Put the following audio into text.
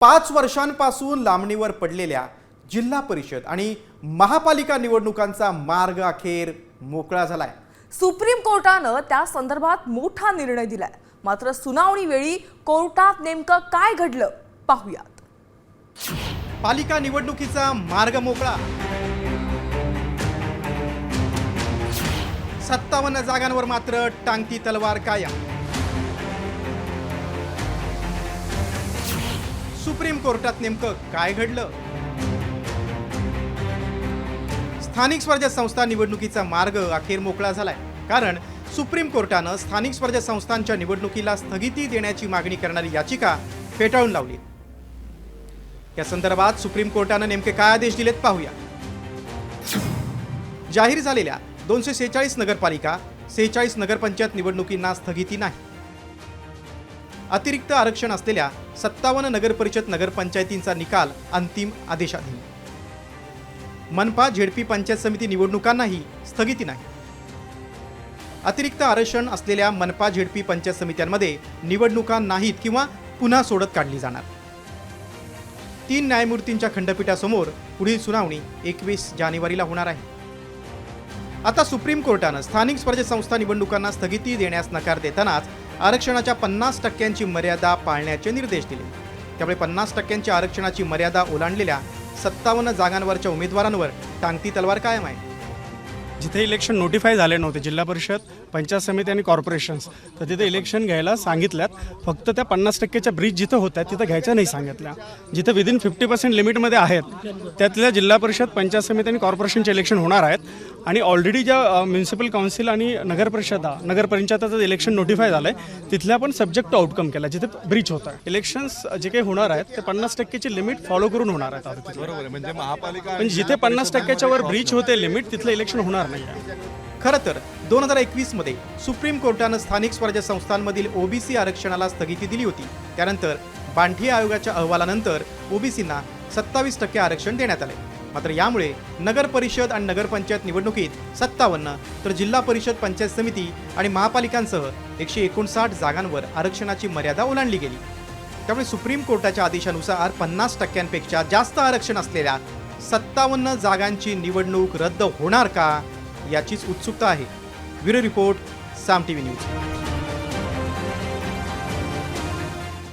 पाच वर्षांपासून लांबणीवर पडलेल्या जिल्हा परिषद आणि महापालिका निवडणुकांचा मार्ग अखेर मोकळा झालाय. सुप्रीम कोर्टानं त्या संदर्भात मोठा निर्णय दिलाय. मात्र सुनावणी वेळी कोर्टात नेमकं काय घडलं पाहूयात. पालिका निवडणुकीचा मार्ग मोकळा. सत्तावन्न जागांवर मात्र टांगती तलवार कायम. सुप्रीम कोर्टात नेमकं काय घडलं? स्थानिक स्वराज्य संस्था निवडणुकीचा मार्ग अखेर मोकळा झालाय. कारण सुप्रीम कोर्टानं स्थानिक स्वराज्य संस्थांच्या निवडणुकीला स्थगिती देण्याची मागणी करणारी याचिका फेटाळून लावली. या संदर्भात सुप्रीम कोर्टानं नेमके काय आदेश दिलेत पाहूया. जाहीर झालेल्या दोनशे सेहेचाळीस नगरपालिका सेहेचाळीस नगरपंचायत निवडणुकींना स्थगिती नाही. अतिरिक्त आरक्षण असलेल्या सत्तावन्न नगरपरिषद नगरपंचायतींचा निकाल अंतिम आदेशाधीन. मनपा झेडपी पंचायत समिती निवडणुकांनाही स्थगिती नाही. अतिरिक्त आरक्षण असलेल्या मनपा झेडपी पंचायत समित्यांमध्ये निवडणुका नाहीत किंवा पुन्हा सोडत काढली जाणार. तीन न्यायमूर्तींच्या खंडपीठासमोर पुढील सुनावणी एकवीस जानेवारीला होणार आहे. आता सुप्रीम कोर्टानं स्थानिक स्वराज्य संस्था निवडणुकांना स्थगिती देण्यास नकार देतानाच आरक्षणाच्या पन्नास टक्क्यांची मर्यादा पाळण्याचे निर्देश दिले. त्यामुळे पन्नास टक्क्यांच्या आरक्षणाची मर्यादा ओलांडलेल्या सत्तावन्न जागांवरच्या उमेदवारांवर टांगती तलवार कायम आहे. जिथे इलेक्शन नोटिफाय झाले नव्हते जिल्हा परिषद पंचायत समिती आणि कॉर्पोरेशन्स तर तिथे इलेक्शन घ्यायला सांगितल्यात फक्त त्या पन्नास टक्केच्या ब्रिज जिथं होत्या तिथं घ्यायच्या नाही सांगितल्या जिथं विदिन फिफ्टी पर्सेंट लिमिटमध्ये आहेत त्यातल्या जिल्हा परिषद पंचायत समिती आणि कॉर्पोरेशनचे इलेक्शन होणार आहेत. आणि ऑलरेडी ज्या म्युन्सिपल काउन्सिल आणि नगर परिषदा नगर पंचायताचं इलेक्शन नोटिफाय झालं आहे तिथल्या पण सब्जेक्ट टू आउटकम केला जिथे ब्रिज होतं इलेक्शन्स जे काही होणार आहेत ते पन्नास टक्केची लिमिट फॉलो करून होणार आहेत. बरोबर आहे म्हणजे महापालिका पण जिथे पन्नास टक्क्याच्या वर ब्रिज होते लिमिट तिथलं इलेक्शन होणार नाही. आहे खरं तर दोन हजार एकवीसमध्ये सुप्रीम कोर्टानं स्थानिक स्वराज्य संस्थांमधील ओबीसी आरक्षणाला स्थगिती दिली होती. त्यानंतर बांठी आयोगाच्या अहवालानंतर ओबीसींना सत्तावीस टक्के आरक्षण देण्यात आले मात्र यामुळे नगर परिषद आणि नगरपंचायत निवडणुकीत सत्तावन्न तर जिल्हा परिषद पंचायत समिती आणि महापालिकांसह एकशे एकोणसाठ जागांवर आरक्षणाची मर्यादा ओलांडली गेली. त्यामुळे सुप्रीम कोर्टाच्या आदेशानुसार पन्नास टक्क्यांपेक्षा जास्त आरक्षण असलेल्या सत्तावन्न जागांची निवडणूक रद्द होणार का याचीच उत्सुकता आहे. Bureau report Saam T V news.